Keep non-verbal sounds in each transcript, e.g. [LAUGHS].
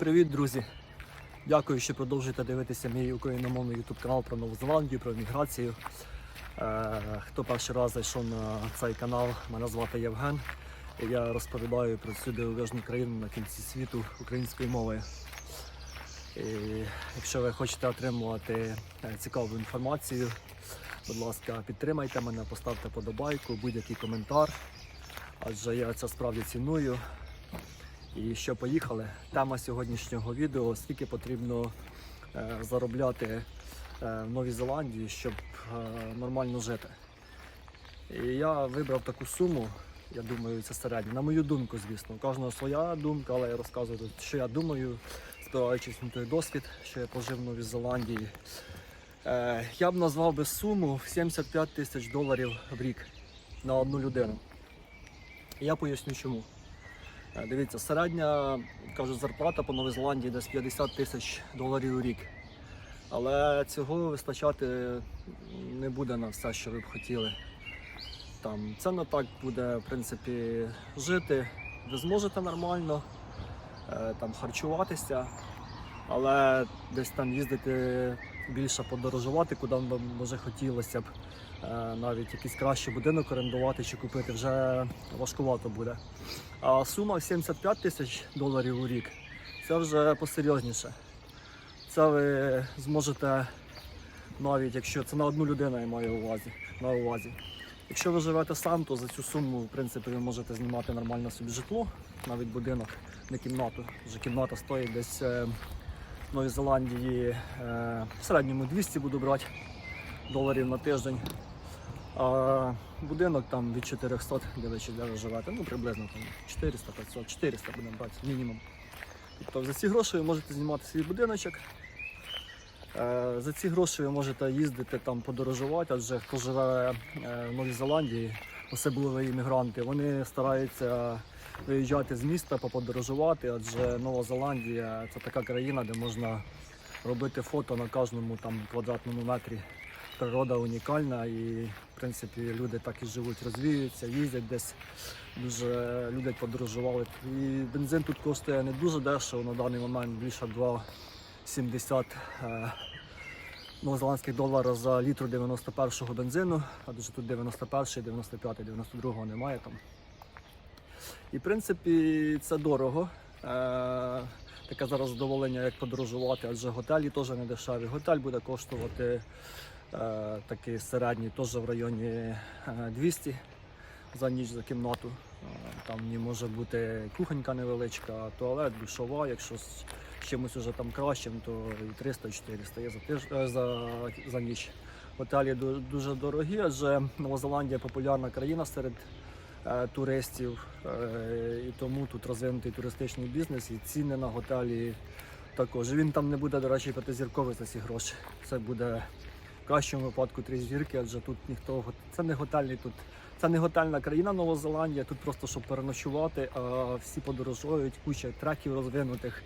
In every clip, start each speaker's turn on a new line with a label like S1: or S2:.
S1: Привіт, друзі! Дякую, що продовжуєте дивитися мій україномовний YouTube канал про Нову Зеландію, про міграцію. Е, хто перший раз зайшов на цей канал, мене звати Євген. І я розповідаю про цю дивовижну країну на кінці світу українською мовою. І якщо ви хочете отримувати е, цікаву інформацію, будь ласка, підтримайте мене, поставте подобайку, будь-який коментар, адже я це справді ціную. І що поїхали? Тема сьогоднішнього відео: скільки потрібно е, заробляти е, в Новій Зеландії, щоб е, нормально жити. І я вибрав таку суму. Я думаю, це середня. На мою думку, звісно, у кожного своя думка, але я розказую, що я думаю, спираючись на той досвід, що я пожив в Новій Зеландії. Е, я б назвав би суму в 75 тисяч доларів в рік на одну людину. Я поясню чому. Е, Дивіться, середня кажуть, зарплата по Новій Зеландії десь 50 тисяч доларів у рік. Але цього вистачати не буде на все, що ви б хотіли. Там, це не так буде, в принципі, жити. Ви зможете нормально е, там, харчуватися, але десь там їздити більше подорожувати, куди вам може хотілося б. Е, Навіть якийсь кращий будинок орендувати чи купити вже важкувато буде. А сума 75 тисяч доларів у рік це вже посерйозніше. Це ви зможете навіть, якщо це на одну людину я маю увазі, на увазі. Якщо ви живете сам, то за цю суму в принципі, ви можете знімати нормально собі житло, навіть будинок, не кімнату. Вже кімната стоїть десь е, Новій Зеландії е, в середньому 200 буду брати доларів на тиждень. А будинок там від 400, дивлячись, де ви живете, ну приблизно там 400, 500, 400 будемо брати мінімум. Тобто за ці гроші ви можете знімати свій будиночок. Е, За ці гроші ви можете їздити там подорожувати, адже хто живе е, в Новій Зеландії, особливо іммігранти, вони стараються виїжджати з міста, поподорожувати, адже Нова Зеландія це така країна, де можна робити фото на кожному там квадратному метрі. Природа унікальна і в принципі люди так і живуть, розвіюються, їздять десь, дуже люблять подорожувати. І бензин тут коштує не дуже дешево на даний момент, більше 2,70 е, новозеландських доларів за літр 91-го бензину, адже тут 91-95-92-го немає там. І в принципі це дорого. Е, Таке зараз задоволення, як подорожувати, адже готелі теж не дешеві. Готель буде коштувати е, такий середній, теж в районі е, 200 за ніч за кімнату. Е, Там ній може бути кухонька невеличка, туалет, душова, якщо з чимось уже там кращим, то і 300-400 є за, тиж... е, за, за ніч. Готелі дуже дорогі, адже Нова Зеландія популярна країна серед е, туристів, е, і тому тут розвинутий туристичний бізнес і ціни на готелі також. Він там не буде, до речі, п'ятизірковий за ці гроші. Це буде в кращому випадку три зірки, адже тут ніхто це не готельний тут. Це не готельна країна Нова Зеландія, тут просто щоб переночувати, а всі подорожують, куча треків розвинутих.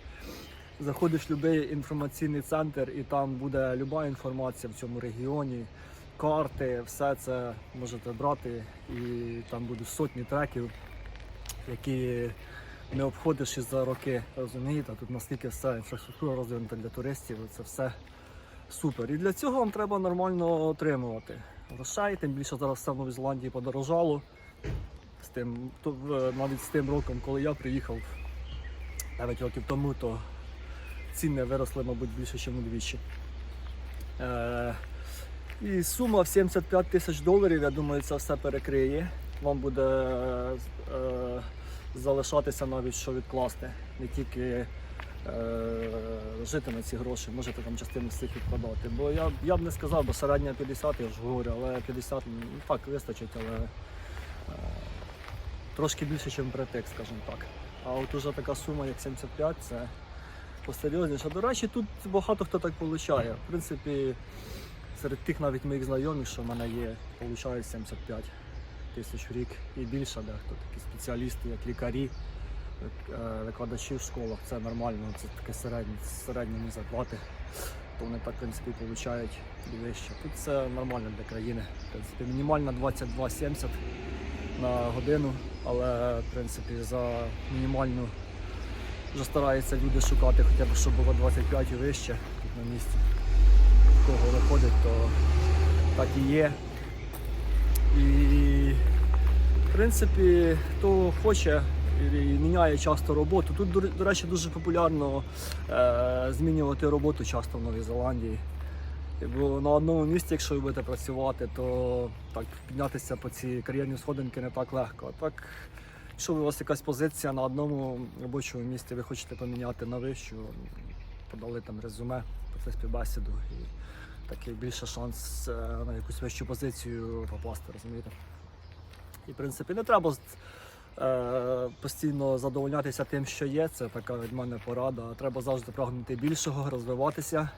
S1: Заходиш в будь-який інформаційний центр, і там буде люба інформація в цьому регіоні, карти, все це можете брати, і там будуть сотні треків, які не обходиш із за роки. Розумієте, тут наскільки все інфраструктура розвинута для туристів, це все супер. І для цього вам треба нормально отримувати грошей, тим більше зараз все в Новій Зеландії подорожало. З тим, то, навіть з тим роком, коли я приїхав 9 років тому, то ціни виросли, мабуть, більше, ніж удвічі. Е, і сума в 75 тисяч доларів, я думаю, це все перекриє. Вам буде е, залишатися навіть що відкласти. Не тільки е, жити на ці гроші, можете там частину з цих відкладати. Бо я, я б не сказав, бо середня 50, я ж говорю, але 50 ну, так вистачить, але е, трошки більше, ніж притик, скажімо так. А от уже така сума, як 75, це посерйозніше. До речі, тут багато хто так получає. В принципі, серед тих навіть моїх знайомих, що в мене є, получають 75 тисяч в рік і більше дехто. Такі спеціалісти, як лікарі, е, викладачі в школах, це нормально, це таке середні, середні зарплати. То вони так, в принципі, получають і вище. Тут це нормально для країни. В принципі, мінімальна 22,70 на годину, але в принципі за мінімальну Вже стараються люди шукати хоча б, щоб було 25 і вище тут на місці. Кого виходить, то так і є. І в принципі, хто хоче і міняє часто роботу. Тут, до, речі, дуже популярно е, змінювати роботу часто в Новій Зеландії. Бо на одному місці, якщо ви будете працювати, то так піднятися по ці кар'єрні сходинки не так легко. А так, якщо у вас якась позиція на одному робочому місці, ви хочете поміняти на вищу, подали там резюме, про співбесіду і такий більше шанс е, на якусь вищу позицію попасти, розумієте? І в принципі не треба е, постійно задовольнятися тим, що є. Це така від мене порада. Треба завжди прагнути більшого, розвиватися,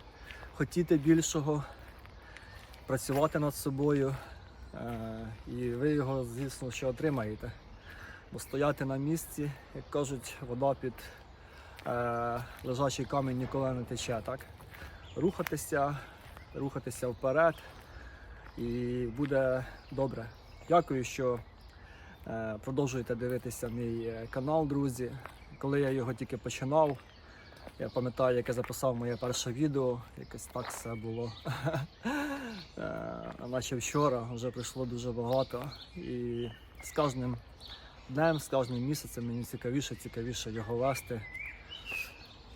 S1: хотіти більшого, працювати над собою. Е, і ви його, звісно, що отримаєте. Бо стояти на місці, як кажуть, вода під е, лежачий камінь ніколи не тече. Так? Рухатися, рухатися вперед і буде добре. Дякую, що е, продовжуєте дивитися мій е, канал, друзі. Коли я його тільки починав, я пам'ятаю, як я записав моє перше відео, якось так все було. [LAUGHS] Е, Наче вчора вже пройшло дуже багато. І з кожним днем, з кожним місяцем мені цікавіше, цікавіше його вести.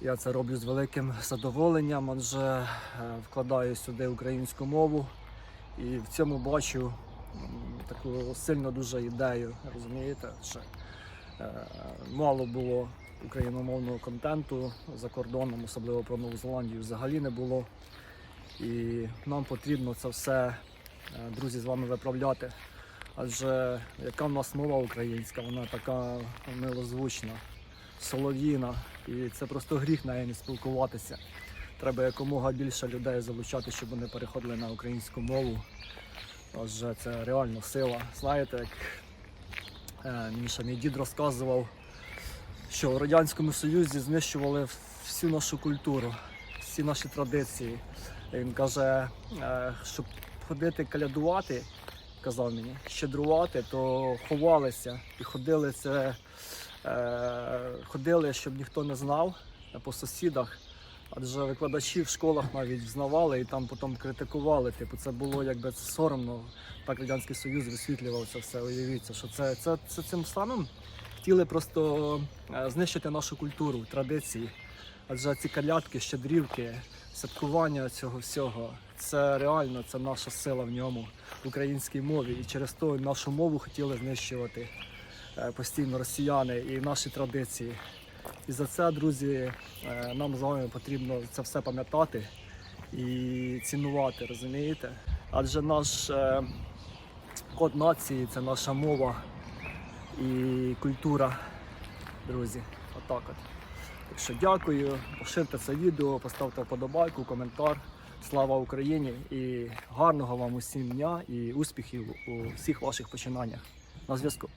S1: Я це роблю з великим задоволенням, адже е, вкладаю сюди українську мову і в цьому бачу таку сильну дуже ідею, розумієте, що е, мало було україномовного контенту за кордоном, особливо про Нову Зеландію, взагалі не було. І нам потрібно це все, е, друзі, з вами виправляти. Адже яка в нас мова українська, вона така милозвучна, солов'їна, і це просто гріх нею не спілкуватися. Треба якомога більше людей залучати, щоб вони переходили на українську мову. Адже це реально сила. Знаєте, як е, мені мій дід розказував, що в Радянському Союзі знищували всю нашу культуру, всі наші традиції. І Він каже, е, щоб ходити калядувати, казав мені, щедрувати, то ховалися і ходили це, ходили, щоб ніхто не знав е, по сусідах. Адже викладачі в школах навіть взнавали і там потім критикували. Типу, це було якби соромно. Так Радянський Союз висвітлював це все. Уявіться, що це, це, це цим самим хотіли просто е, знищити нашу культуру, традиції. Адже ці калятки, щедрівки, святкування цього всього це реально це наша сила в ньому, в українській мові. І через то нашу мову хотіли знищувати е, постійно росіяни і наші традиції. І за це, друзі, е, нам з вами потрібно це все пам'ятати і цінувати, розумієте? Адже наш е, код нації це наша мова і культура, друзі. Отак от. Так що дякую, поширте це відео, поставте вподобайку, коментар. Слава Україні і гарного вам усім дня і успіхів у всіх ваших починаннях. На зв'язку.